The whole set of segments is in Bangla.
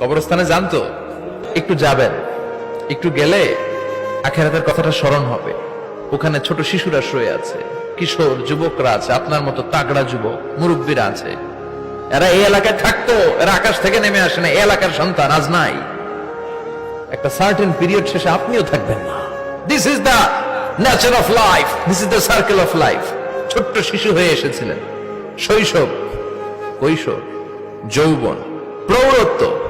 কবরস্থানে যান তো। একটু যাবেন। একটু গেলে আখেরাতের কথাটা স্মরণ হবে। ওখানে ছোট শিশুরা শুয়ে আছে। কিশোর, যুবকরা আছে। আপনার মতো তাগড়া যুবক, মুরব্বীরা আছে। এরা এই এলাকায় থাকতো। এরা আকাশ থেকে নেমে আসে না। এই এলাকার সন্তান আজ নাই। একটা সার্টেন পিরিয়ড শেষে আপনিও থাকবেন না। This is the nature of life this is the circle of life ছোট্ট শিশু হয়ে এসেছিলেন। শৈশব, কৈশোর, যৌবন প্রৌঢ়ত্ব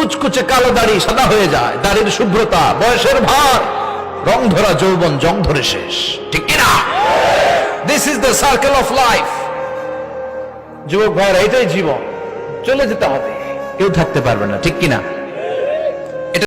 কুচকুচে কালো দাড়ি সাদা হয়ে যায়, দাড়ির শুভ্রতা, বয়সের ভার। রং ধরা যৌবন, জং ধরে শেষ। ঠিক কিনা? This is the circle of life যুবক ভাইয়ের, এটাই জীবন। চলে যেতে হবে। কেউ থাকতে পারবে না, ঠিক কিনা?